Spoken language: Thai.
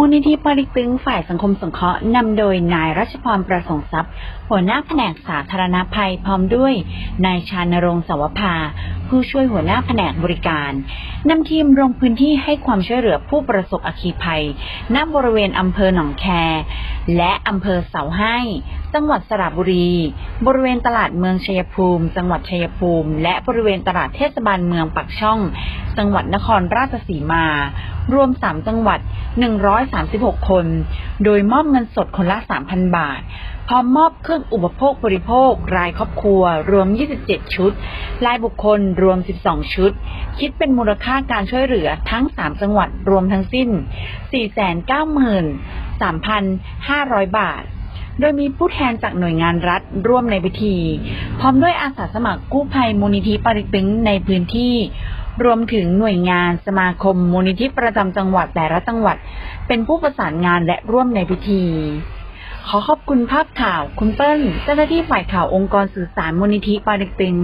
ูลนิธิปริตึงฝ่ายสังคมสงเคราะห์นำโดยนายรัชพรประสงค์ทรัพย์ หัวหน้าแผนกสาธารณภัยพร้อมด้วยนายชานรงค์สวภา ผู้ช่วยหัวหน้าแผนกบริการนำทีมลงพื้นที่ให้ความช่วยเหลือผู้ประสบอัคคีภัยณบริเวณอำเภอหนองแค และอำเภอเสาให้ จังหวัดสระบุรี บริเวณตลาดเมืองชัยภูมิ จังหวัดชัยภูมิ และบริเวณตลาดเทศบาลเมืองปักช่อง จังหวัดนครราชสีมา รวม 3 จังหวัด 136 คน โดยมอบเงินสดคนละ 3,000 บาท พร้อมมอบเครื่องอุปโภคบริโภค รายครอบครัว รวม 27 ชุด รายบุคคลรวม 12 ชุด คิดเป็นมูลค่าการช่วยเหลือทั้ง 3 จังหวัดรวมทั้งสิ้น 493,500 บาท โดยมีผู้แทนจากหน่วยงานรัฐร่วมในพิธี พร้อมด้วยอาสาสมัครกู้ภัยมูลนิธิปาริตึงในพื้นที่ รวมถึงหน่วยงานสมาคมมูลนิธิประจำจังหวัดแต่ละจังหวัด เป็นผู้ประสานงานและร่วมในพิธีขอขอบคุณภาพข่าว คุณเปิ้ลเจ้าหน้าที่ฝ่ายข่าวองค์กรสื่อสารมูลนิธิปาริตึง